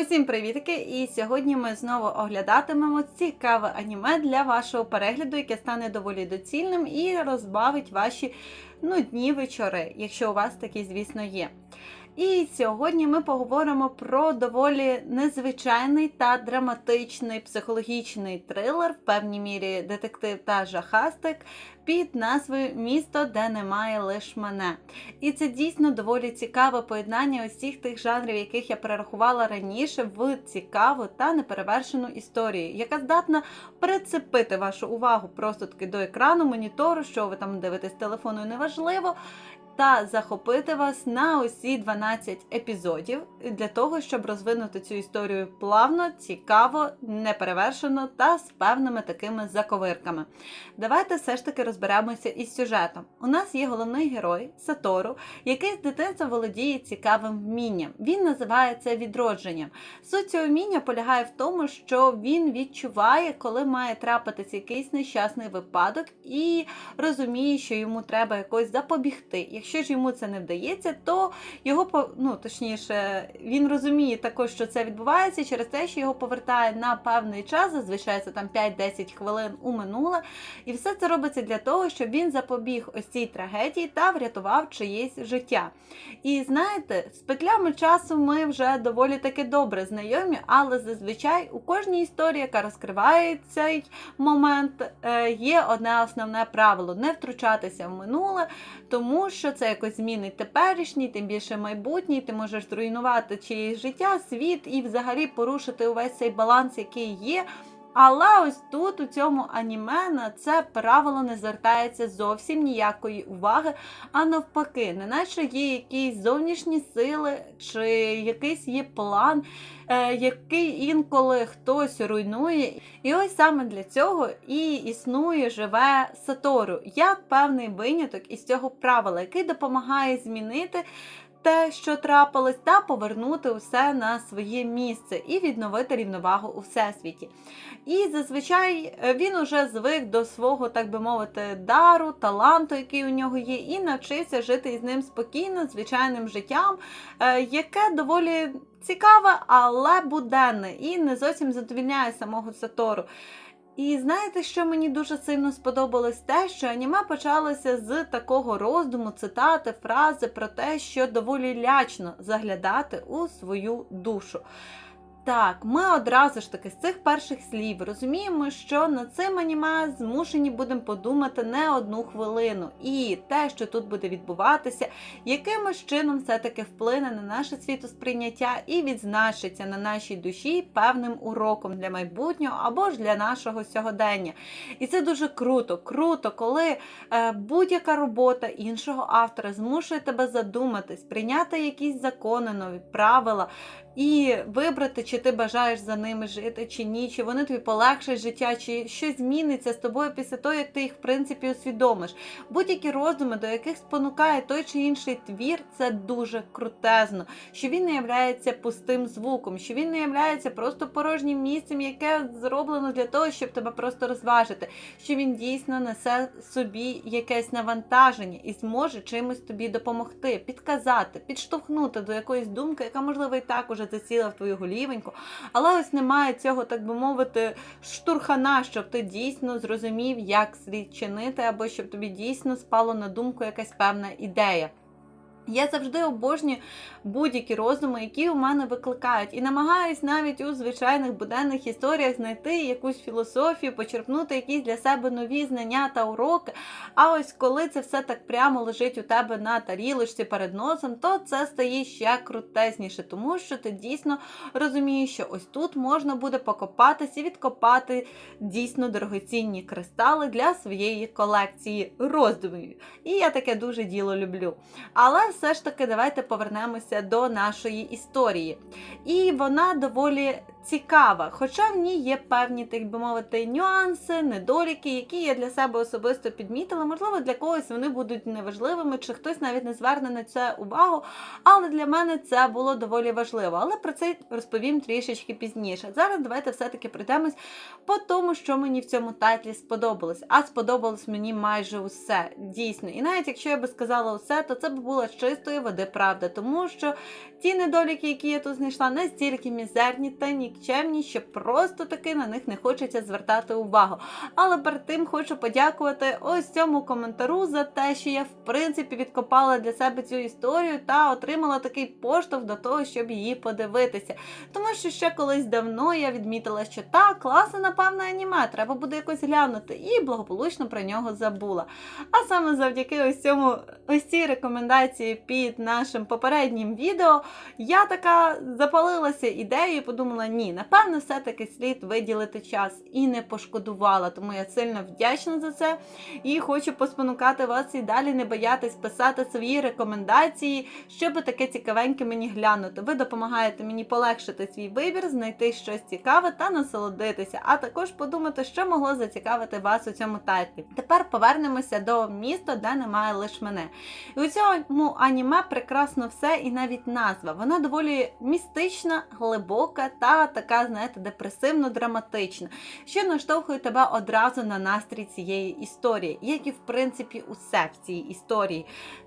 Усім привітки! І сьогодні ми знову оглядатимемо цікаве аніме для вашого перегляду, яке стане доволі доцільним і розбавить ваші нудні вечори, якщо у вас такі, звісно, є. І сьогодні ми поговоримо про доволі незвичайний та драматичний психологічний трилер, в певній мірі детектив та жахастик під назвою Місто, де немає лиш мене. І це дійсно доволі цікаве поєднання усіх тих жанрів, яких я перерахувала раніше, в цікаву та неперевершену історію, яка здатна прицепити вашу увагу просто таки до екрану, монітору, що ви там дивитесь телефону, неважливо. Та захопити вас на усі 12 епізодів для того, щоб розвинути цю історію плавно, цікаво, неперевершено та з певними такими заковирками. Давайте все ж таки розберемося із сюжетом. У нас є головний герой Сатору, який з дитинства володіє цікавим вмінням. Він називається відродженням. Суть цього вміння полягає в тому, що він відчуває, коли має трапитися якийсь нещасний випадок, і розуміє, що йому треба якось запобігти. Якщо ж йому це не вдається, то його ну точніше, він розуміє також, що це відбувається через те, що його повертає на певний час, зазвичай це там 5-10 хвилин у минуле, і все це робиться для того, щоб він запобіг ось цій трагедії та врятував чиєсь життя. І знаєте, з петлями часу ми вже доволі таки добре знайомі, але зазвичай у кожній історії, яка розкриває цей момент, е, є одне основне правило не втручатися в минуле, тому що це якось змінить теперішній, тим більше майбутній. Ти можеш зруйнувати чиєсь життя, світ і взагалі порушити увесь цей баланс, який є. Але ось тут у цьому аніме на це правило не звертається зовсім ніякої уваги, а навпаки, неначе є якісь зовнішні сили чи якийсь є план, е, який інколи хтось руйнує. І ось саме для цього і існує живе Сатору, як певний виняток із цього правила, який допомагає змінити. Те, що трапилось, та повернути усе на своє місце і відновити рівновагу у всесвіті. І зазвичай е, він уже звик до свого, так би мовити, дару, таланту, який у нього є, і навчився жити із ним спокійно, звичайним життям, е, яке доволі цікаве, але буденне, і не зовсім задовільняє самого Сатору. І знаєте, що мені дуже сильно сподобалось? Те, що аніме почалося з такого роздуму, цитати, фрази про те, що доволі лячно заглядати у свою душу. Так, ми одразу ж таки з цих перших слів розуміємо, що над цим аніме змушені будемо подумати не одну хвилину. І те, що тут буде відбуватися, якимось чином все-таки вплине на наше світосприйняття і відзначиться на нашій душі певним уроком для майбутнього або ж для нашого сьогодення. І це дуже круто, круто, коли е, будь-яка робота іншого автора змушує тебе задуматись, прийняти якісь закони, нові правила. І вибрати, чи ти бажаєш за ними жити, чи ні, чи вони тобі полегшать життя, чи щось зміниться з тобою після того, як ти їх в принципі усвідомиш. Будь-які роздуми, до яких спонукає той чи інший твір, це дуже крутезно. Що він не являється пустим звуком, що він не являється просто порожнім місцем, яке зроблено для того, щоб тебе просто розважити. Що він дійсно несе собі якесь навантаження і зможе чимось тобі допомогти, підказати, підштовхнути до якоїсь думки, яка можливо і так уже засіла в твою голівеньку. Але ось немає цього, так би мовити, штурхана, щоб ти дійсно зрозумів, як слід чинити, або щоб тобі дійсно спало на думку якась певна ідея. Я завжди обожнюю будь-які роздуми, які у мене викликають, і намагаюсь навіть у звичайних буденних історіях знайти якусь філософію, почерпнути якісь для себе нові знання та уроки. А ось коли це все так прямо лежить у тебе на тарілочці перед носом, то це стає ще крутезніше, тому що ти дійсно розумієш, що ось тут можна буде покопатись і відкопати дійсно дорогоцінні кристали для своєї колекції роздумів. І я таке дуже діло люблю. Але все ж таки давайте повернемося до нашої історії. І вона доволі цікава, хоча в ній є певні, так би мовити, нюанси, недоліки, які я для себе особисто підмітила. Можливо, для когось вони будуть неважливими, чи хтось навіть не зверне на це увагу. Але для мене це було доволі важливо. Але про це розповім трішечки пізніше. Зараз давайте все-таки пройдемось по тому, що мені в цьому тайтлі сподобалось. А сподобалось мені майже усе. Дійсно. І навіть якщо я би сказала усе, то це б була чистої води правда, тому що ті недоліки, які я тут знайшла, настільки мізерні та нікчемні, що просто таки на них не хочеться звертати увагу. Але перед тим хочу подякувати ось цьому коментару за те, що я в принципі відкопала для себе цю історію та отримала такий поштовх до того, щоб її подивитися. Тому що ще колись давно я відмітила, що так, класне, напевно, аніме, треба буде якось глянути, і благополучно про нього забула. А саме завдяки ось цьому ось цій рекомендації під нашим попереднім відео, я така запалилася ідеєю подумала: ні, напевно, все-таки слід виділити час і не пошкодувала. Тому я сильно вдячна за це і хочу поспонукати вас і далі не боятись писати свої рекомендації, щоб таке цікавеньке мені глянути. Ви допомагаєте мені полегшити свій вибір, знайти щось цікаве та насолодитися, а також подумати, що могло зацікавити вас у цьому тайтлі. Тепер повернемося до міста, де немає лише мене. І у цьому аніме прекрасно все, і навіть назва. Вона доволі містична, глибока та така, знаєте, депресивно-драматична, що наштовхує тебе одразу на настрій цієї історії, як і в принципі усе в цій історії.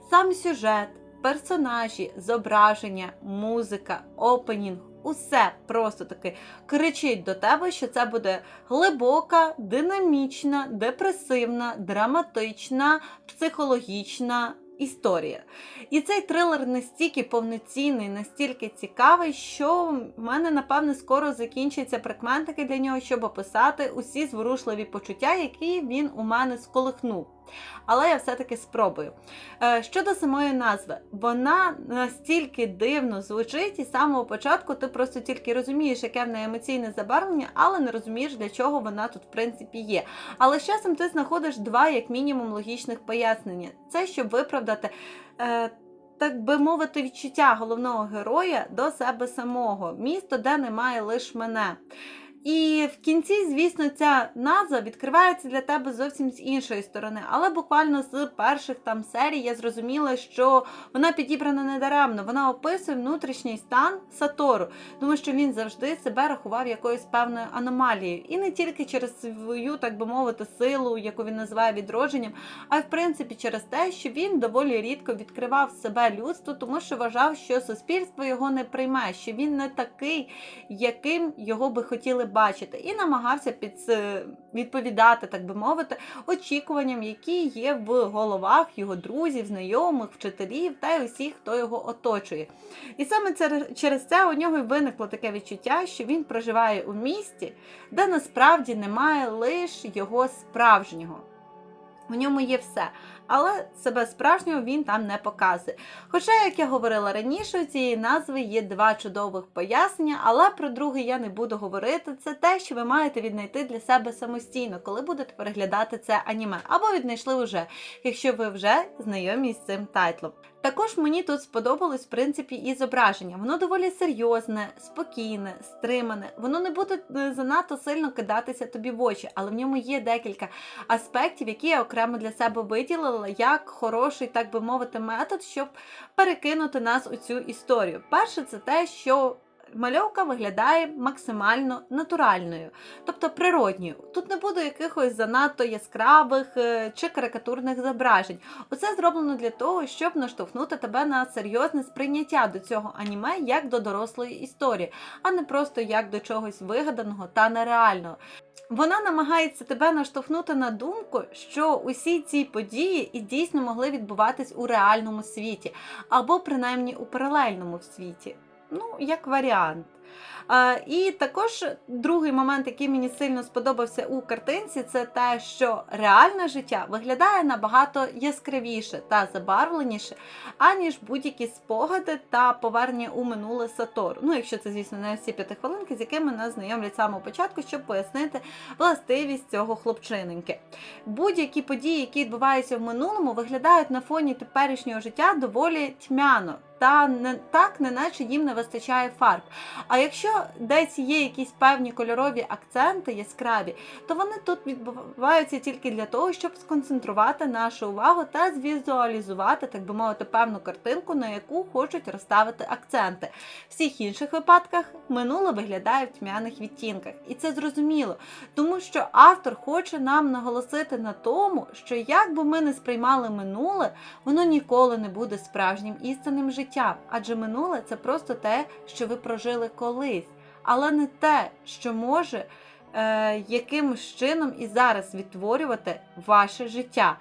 Сам сюжет, персонажі, зображення, музика, опенінг. Усе просто таки кричить до тебе, що це буде глибока, динамічна, депресивна, драматична, психологічна історія. І цей трилер настільки повноцінний, настільки цікавий, що в мене, напевне, скоро закінчаться прикметники для нього, щоб описати усі зворушливі почуття, які він у мене сколихнув. Але я все-таки спробую. Е, Щодо самої назви, вона настільки дивно звучить, і з самого початку ти просто тільки розумієш, яке в неї емоційне забарвлення, але не розумієш, для чого вона тут, в принципі, є. Але з часом ти знаходиш два, як мінімум, логічних пояснення. Це щоб виправдати. Е, так би мовити, відчуття головного героя до себе самого, місто, де немає лише мене. І в кінці, звісно, ця назва відкривається для тебе зовсім з іншої сторони. Але буквально з перших там серій я зрозуміла, що вона підібрана недаремно. Вона описує внутрішній стан Сатору, тому що він завжди себе рахував якоюсь певною аномалією. І не тільки через свою, так би мовити, силу, яку він називає відродженням, а й в принципі через те, що він доволі рідко відкривав себе людству, тому що вважав, що суспільство його не прийме, що він не такий, яким його би хотіли бачити, і намагався під відповідати, так би мовити, очікуванням, які є в головах його друзів, знайомих, вчителів та й усіх, хто його оточує. І саме через це у нього й виникло таке відчуття, що він проживає у місті, де насправді немає лише його справжнього. В ньому є все, але себе справжнього він там не показує. Хоча, як я говорила раніше, у цієї назви є два чудових пояснення, але про друге я не буду говорити. Це те, що ви маєте віднайти для себе самостійно, коли будете переглядати це аніме, або віднайшли вже, якщо ви вже знайомі з цим тайтлом. Також мені тут сподобалось в принципі і зображення. Воно доволі серйозне, спокійне, стримане. Воно не буде е, занадто сильно кидатися тобі в очі, але в ньому є декілька аспектів, які я окремо для себе виділила як хороший, так би мовити, метод, щоб перекинути нас у цю історію. Перше, це те, що мальовка виглядає максимально натуральною, тобто природньою. Тут не буде якихось занадто яскравих е, чи карикатурних зображень. Усе зроблено для того, щоб наштовхнути тебе на серйозне сприйняття до цього аніме як до дорослої історії, а не просто як до чогось вигаданого та нереального. Вона намагається тебе наштовхнути на думку, що усі ці події і дійсно могли відбуватись у реальному світі, або принаймні у паралельному світі ну, як варіант. І також другий момент, який мені сильно сподобався у картинці, це те, що реальне життя виглядає набагато яскравіше та забарвленіше, аніж будь-які спогади та повернення у минуле Сатору. Ну, якщо це, звісно, не всі п'яти хвилинки, з якими нас знайомлять самого початку, щоб пояснити властивість цього хлопчиненьки. Будь-які події, які відбуваються в минулому, виглядають на фоні теперішнього життя доволі тьмяно та не так, неначе їм не вистачає фарб. А якщо десь є якісь певні кольорові акценти яскраві, то вони тут відбуваються тільки для того, щоб сконцентрувати нашу увагу та звізуалізувати, так би мовити, певну картинку, на яку хочуть розставити акценти. В всіх інших випадках минуле виглядає в тьмяних відтінках, і це зрозуміло, тому що автор хоче нам наголосити на тому, що як би ми не сприймали минуле, воно ніколи не буде справжнім істинним життям, адже минуле це просто те, що ви прожили колись, але не те, що може е, якимось чином і зараз відтворювати ваше життя.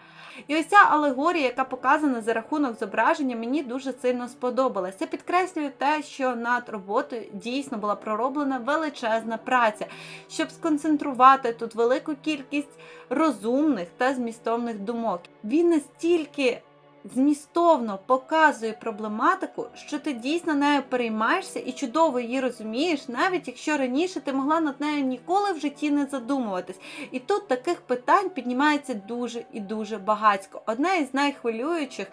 І ось ця алегорія, яка показана за рахунок зображення, мені дуже сильно сподобалась. Це підкреслює те, що над роботою дійсно була пророблена величезна праця, щоб сконцентрувати тут велику кількість розумних та змістовних думок. Він настільки змістовно показує проблематику, що ти дійсно нею переймаєшся і чудово її розумієш, навіть якщо раніше ти могла над нею ніколи в житті не задумуватись. І тут таких питань піднімається дуже і дуже багатько. Одне із найхвилюючих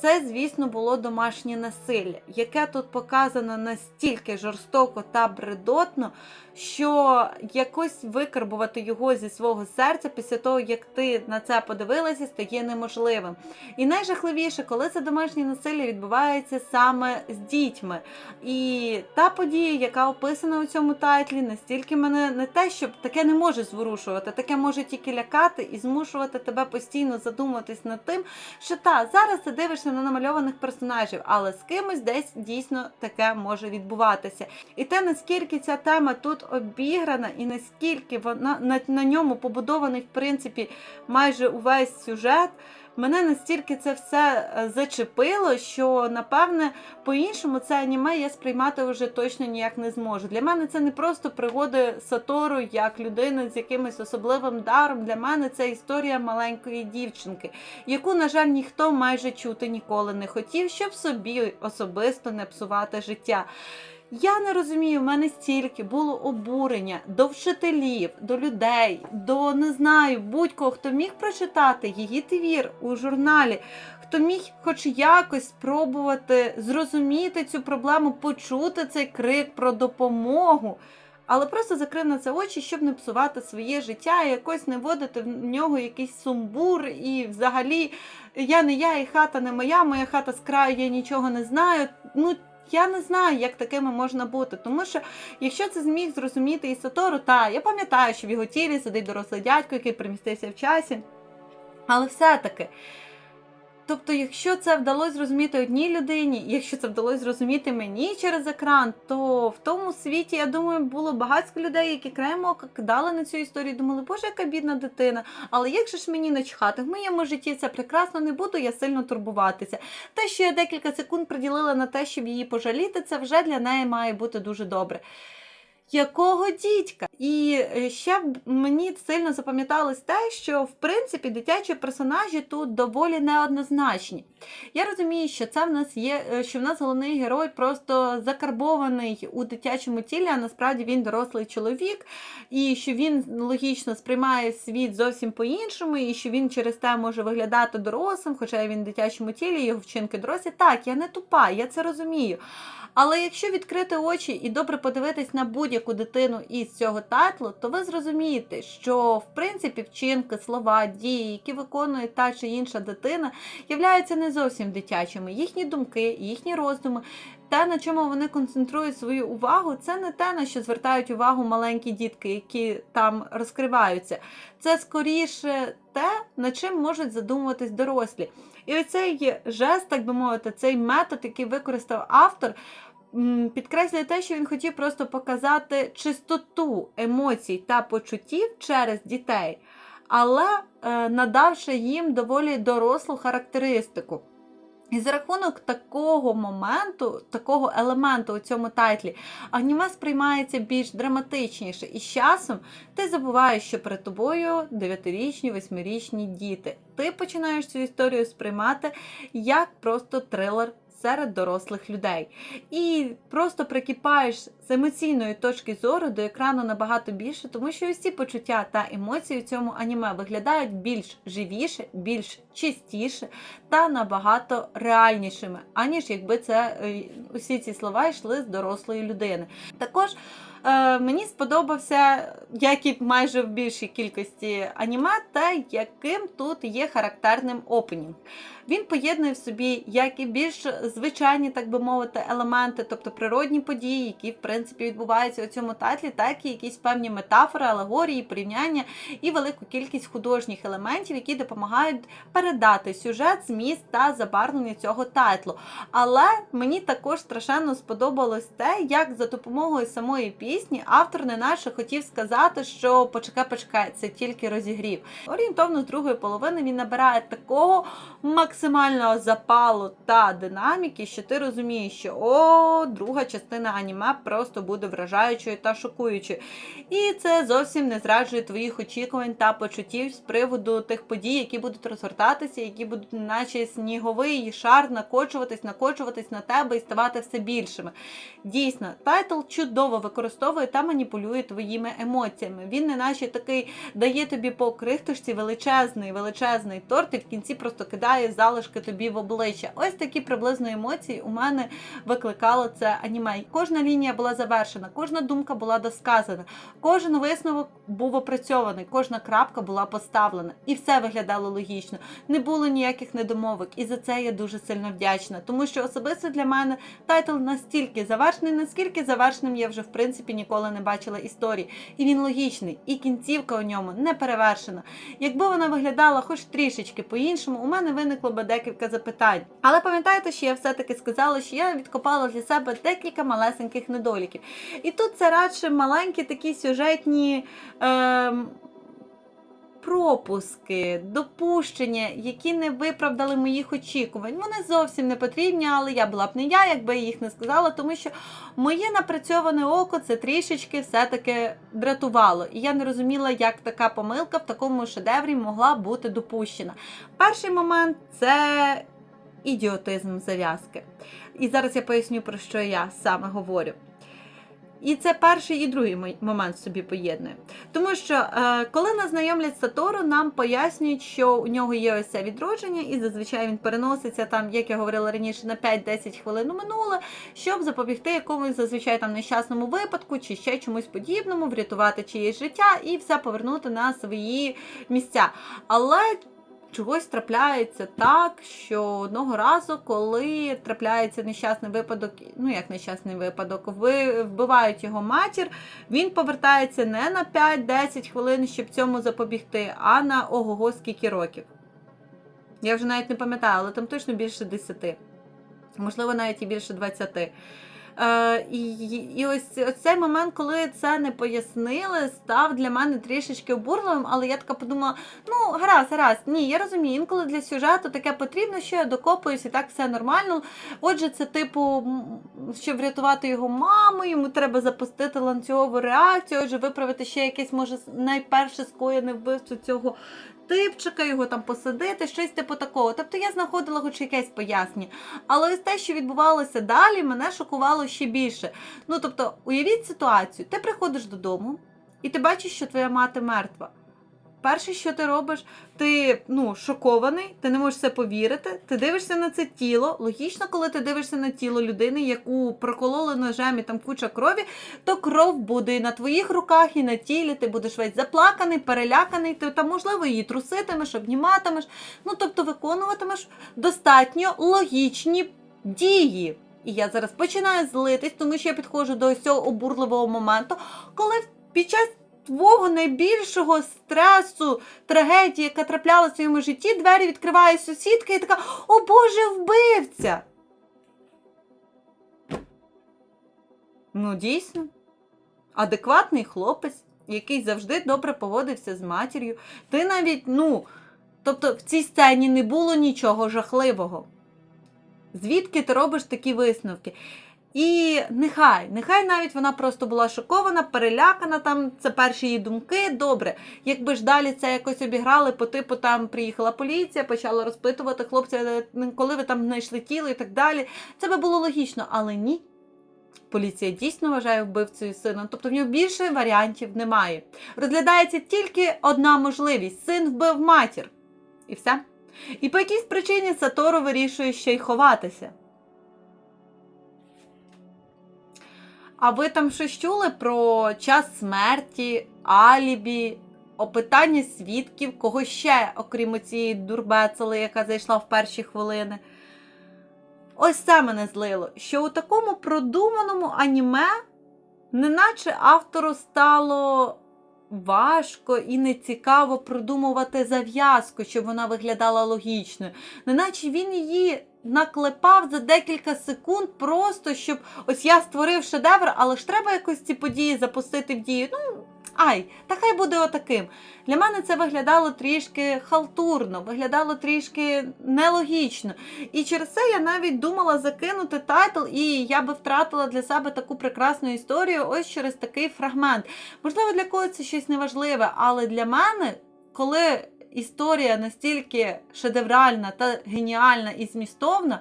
це, звісно, було домашнє насилля, яке тут показано настільки жорстоко та бредотно, що якось викарбувати його зі свого серця після того, як ти на це подивилася, стає неможливим. І найжахливіше, коли це домашнє насилля відбувається саме з дітьми. І та подія, яка описана у цьому тайтлі, настільки мене не те, щоб таке не може зворушувати, таке може тільки лякати і змушувати тебе постійно задумуватись над тим, що та зараз ти дивишся на намальованих персонажів, але з кимось десь дійсно таке може відбуватися. І те, наскільки ця тема тут обіграна, і наскільки вона на, на ньому побудований, в принципі, майже увесь сюжет. Мене настільки це все е, зачепило, що напевне по-іншому це аніме я сприймати вже точно ніяк не зможу. Для мене це не просто пригоди Сатору як людини з якимось особливим даром. Для мене це історія маленької дівчинки, яку, на жаль, ніхто майже чути ніколи не хотів, щоб собі особисто не псувати життя. Я не розумію, в мене стільки було обурення до вчителів, до людей, до не знаю, будь-кого, хто міг прочитати її твір у журналі, хто міг хоч якось спробувати зрозуміти цю проблему, почути цей крик про допомогу. Але просто закрив на це очі, щоб не псувати своє життя і якось не вводити в нього якийсь сумбур. І взагалі я не я, і хата не моя, моя хата з краю, я нічого не знаю. Ну я не знаю, як такими можна бути. Тому що, якщо це зміг зрозуміти і Сатору, та я пам'ятаю, що в його тілі сидить дорослий дядько, який примістився в часі. Але все-таки. Тобто, якщо це вдалося зрозуміти одній людині, якщо це вдалося зрозуміти мені через екран, то в тому світі, я думаю, було багатько людей, які краєм ока кидали на цю історію, думали, боже, яка бідна дитина. Але як же ж мені начхати? В моєму житті це прекрасно не буду, я сильно турбуватися. Те, що я декілька секунд приділила на те, щоб її пожаліти, це вже для неї має бути дуже добре. Якого дідька? І е, ще мені сильно запам'яталось те, що в принципі дитячі персонажі тут доволі неоднозначні. Я розумію, що це в нас є, е, що в нас головний герой просто закарбований у дитячому тілі, а насправді він дорослий чоловік, і що він логічно сприймає світ зовсім по-іншому, і що він через те може виглядати дорослим, хоча він в дитячому тілі, його вчинки дорослі. Так, я не тупа, я це розумію. Але якщо відкрити очі і добре подивитись на будь-яку дитину із цього тайтлу, то ви зрозумієте, що в принципі вчинки, слова, дії, які виконує та чи інша дитина, являються не зовсім дитячими. Їхні думки, їхні роздуми. Те, на чому вони концентрують свою увагу, це не те, на що звертають увагу маленькі дітки, які там розкриваються. Це скоріше те, над чим можуть задумуватись дорослі. І оцей жест, так би мовити, цей метод, який використав автор, підкреслює те, що він хотів просто показати чистоту емоцій та почуттів через дітей, але е, надавши їм доволі дорослу характеристику. І за рахунок такого моменту, такого елементу у цьому тайтлі, аніме сприймається більш драматичніше. І з часом ти забуваєш, що перед тобою 9-річні, 8-річні діти. Ти починаєш цю історію сприймати як просто трилер серед дорослих людей. І просто прикипаєш з емоційної точки зору до екрану набагато більше, тому що усі почуття та емоції у цьому аніме виглядають більш живіше, більш чистіше та набагато реальнішими, аніж якби це е, усі ці слова йшли з дорослої людини. Також е, мені сподобався, як і майже в більшій кількості аніме, те, яким тут є характерним опенінг. Він поєднує в собі як і більш звичайні, так би мовити, елементи, тобто природні події, які в принципі відбуваються у цьому тайтлі, так і якісь певні метафори, алегорії, порівняння і велику кількість художніх елементів, які допомагають передати сюжет, зміст та забарвлення цього тайтлу. Але мені також страшенно сподобалось те, як за допомогою самої пісні автор не наче хотів сказати, що почекай, почекай, це тільки розігрів. Орієнтовно з другої половини він набирає такого максимального запалу та динаміки, що ти розумієш, що о, друга частина аніме просто буде вражаючою та шокуючою. І це зовсім не зраджує твоїх очікувань та почуттів з приводу тих подій, які будуть розгортатися, які будуть, наче сніговий шар, накочуватись, накочуватись на тебе і ставати все більшими. Дійсно, тайтл чудово використовує та маніпулює твоїми емоціями. Він не наче такий дає тобі по крихтушці величезний, величезний торт, і в кінці просто кидає залишки тобі в обличчя. Ось такі приблизно емоції у мене викликало це аніме. Кожна лінія була завершена, кожна думка була досказана, кожен висновок був опрацьований, кожна крапка була поставлена, і все виглядало логічно. Не було ніяких недомовок, і за це я дуже сильно вдячна, тому що особисто для мене тайтл настільки завершений, наскільки завершеним я вже в принципі ніколи не бачила історії. І він логічний, і кінцівка у ньому не перевершена. Якби вона виглядала хоч трішечки по-іншому, у мене виникло би декілька запитань. Але пам'ятаєте, що я все-таки сказала, що я відкопала для себе декілька малесеньких недоліків. І тут це радше маленькі такі сюжетні. Ем... Пропуски, допущення, які не виправдали моїх очікувань. Вони зовсім не потрібні, але я була б не я, якби я їх не сказала, тому що моє напрацьоване око це трішечки все-таки дратувало. І я не розуміла, як така помилка в такому шедеврі могла бути допущена. Перший момент це ідіотизм зав'язки. І зараз я поясню, про що я саме говорю. І це перший і другий момент собі поєднує. Тому що е, коли нас знайомлять з Сатору, нам пояснюють, що у нього є ось це відродження, і зазвичай він переноситься там, як я говорила раніше, на 5-10 хвилин у минуле, щоб запобігти якомусь зазвичай там нещасному випадку чи ще чомусь подібному, врятувати чиєсь життя і все повернути на свої місця. Але чогось трапляється так, що одного разу, коли трапляється нещасний випадок, ну як нещасний випадок, ви вбивають його матір, він повертається не на 5-10 хвилин, щоб цьому запобігти, а на ого-го скільки років. Я вже навіть не пам'ятаю, але там точно більше 10. Можливо, навіть і більше 20. Е, і, і ось цей момент, коли це не пояснили, став для мене трішечки обурливим, але я така подумала: ну, гаразд, гаразд, ні, я розумію, інколи для сюжету таке потрібно, що я докопуюсь і так все нормально. Отже, це типу, щоб врятувати його маму, йому треба запустити ланцюгову реакцію, отже, виправити ще якесь, може, найперше скоєне вбивство цього типчика, його там посадити, щось типу такого. Тобто я знаходила хоч якесь пояснення. Але ось те, що відбувалося далі, мене шокувало ще більше. Ну тобто, уявіть ситуацію: ти приходиш додому, і ти бачиш, що твоя мати мертва. Перше, що ти робиш, ти ну, шокований, ти не можеш це повірити. Ти дивишся на це тіло. Логічно, коли ти дивишся на тіло людини, яку прокололи ножем і там куча крові, то кров буде і на твоїх руках, і на тілі. Ти будеш весь заплаканий, переляканий. Ти там, можливо, її труситимеш, обніматимеш. Ну тобто виконуватимеш достатньо логічні дії. І я зараз починаю злитись, тому що я підходжу до цього обурливого моменту, коли під час твого найбільшого стресу, трагедії, яка траплялася в своєму житті, двері відкриває сусідка і така: О Боже, вбивця! Ну, дійсно, адекватний хлопець, який завжди добре поводився з матір'ю. Ти навіть, ну, тобто в цій сцені не було нічого жахливого. Звідки ти робиш такі висновки? І нехай, нехай навіть вона просто була шокована, перелякана, там це перші її думки. Добре, якби ж далі це якось обіграли, по типу там приїхала поліція, почала розпитувати хлопця, «Е, коли ви там знайшли тіло і так далі. Це би було логічно, але ні. Поліція дійсно вважає вбивцею сина, тобто в нього більше варіантів немає. Розглядається тільки одна можливість: син вбив матір. І все. І по якійсь причині Сатору вирішує ще й ховатися. А ви там щось чули про час смерті, алібі, опитання свідків, кого ще, окрім цієї дурбецели, яка зайшла в перші хвилини? Ось це мене злило, що у такому продуманому аніме, неначе автору стало важко і нецікаво продумувати зав'язку, щоб вона виглядала логічною. Неначе він її наклепав за декілька секунд, просто щоб ось я створив шедевр, але ж треба якось ці події запустити в дію. Ну, ай, та хай буде отаким. Для мене це виглядало трішки халтурно, виглядало трішки нелогічно. І через це я навіть думала закинути тайтл, і я би втратила для себе таку прекрасну історію ось через такий фрагмент. Можливо, для когось це щось неважливе, але для мене, коли історія настільки шедевральна та геніальна і змістовна.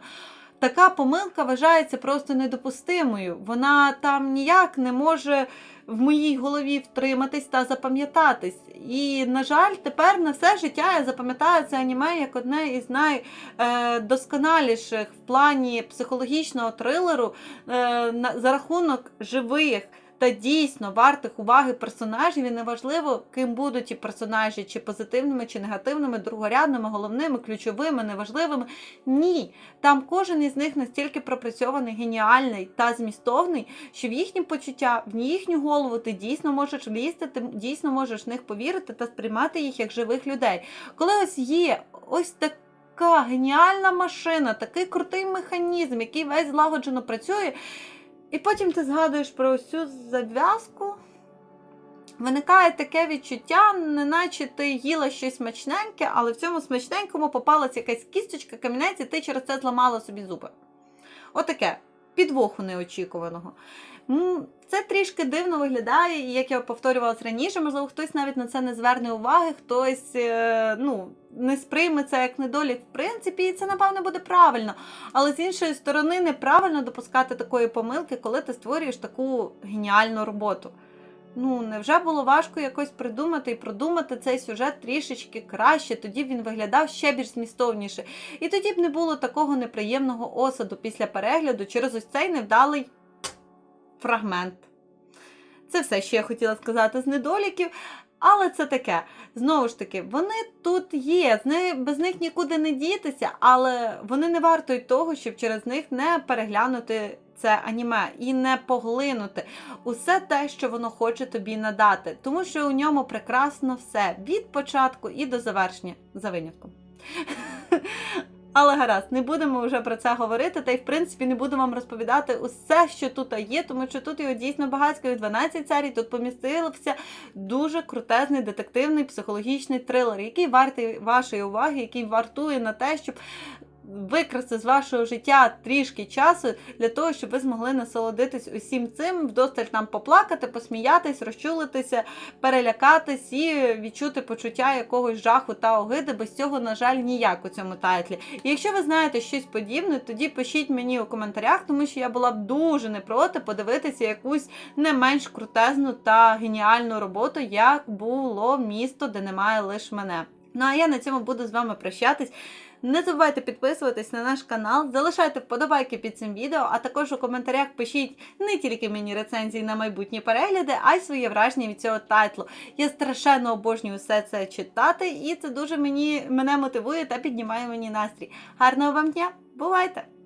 Така помилка вважається просто недопустимою. Вона там ніяк не може в моїй голові втриматись та запам'ятатись. І, на жаль, тепер на все життя я запам'ятаю це аніме як одне із найдосконаліших в плані психологічного трилеру е, за рахунок живих. Та дійсно вартих уваги персонажів, і неважливо, ким будуть ті персонажі, чи позитивними, чи негативними, другорядними, головними, ключовими, неважливими. Ні, там кожен із них настільки пропрацьований, геніальний та змістовний, що в їхні почуття, в їхню голову ти дійсно можеш влізти, ти дійсно можеш в них повірити та сприймати їх як живих людей. Коли ось є ось так. Така геніальна машина, такий крутий механізм, який весь злагоджено працює. І потім ти згадуєш про ось цю зав'язку. Виникає таке відчуття, неначе ти їла щось смачненьке, але в цьому смачненькому попалася якась кісточка, камінець, і ти через це зламала собі зуби. Отаке, підвоху неочікуваного. Це трішки дивно виглядає, як я повторювалася раніше, можливо, хтось навіть на це не зверне уваги, хтось е, ну, не сприйме це як недолік, в принципі, і це, напевно, буде правильно. Але з іншої сторони, неправильно допускати такої помилки, коли ти створюєш таку геніальну роботу. Ну, невже було важко якось придумати і продумати цей сюжет трішечки краще, тоді б він виглядав ще більш змістовніше. І тоді б не було такого неприємного осаду після перегляду через ось цей невдалий фрагмент. Це все, що я хотіла сказати з недоліків. Але це таке. Знову ж таки, вони тут є, без них нікуди не дітися, але вони не вартують того, щоб через них не переглянути це аніме і не поглинути усе те, що воно хоче тобі надати. Тому що у ньому прекрасно все від початку і до завершення, за винятком. Але гаразд, не будемо вже про це говорити, та й в принципі не буду вам розповідати усе, що тут є, тому що тут його дійсно багатько, і 12 серій, тут помістився дуже крутезний детективний психологічний трилер, який вартий вашої уваги, який вартує на те, щоб викрасти з вашого життя трішки часу для того, щоб ви змогли насолодитись усім цим, вдосталь там поплакати, посміятись, розчулитися, перелякатись і відчути почуття якогось жаху та огиди. Без цього, на жаль, ніяк у цьому тайтлі. І якщо ви знаєте щось подібне, тоді пишіть мені у коментарях, тому що я була б дуже не проти подивитися якусь не менш крутезну та геніальну роботу, як було місто, де немає лише мене. Ну а я на цьому буду з вами прощатись. Не забувайте підписуватись на наш канал, залишайте вподобайки під цим відео, а також у коментарях пишіть не тільки мені рецензії на майбутні перегляди, а й своє враження від цього тайтлу. Я страшенно обожнюю все це читати, і це дуже мені мене мотивує та піднімає мені настрій. Гарного вам дня! Бувайте!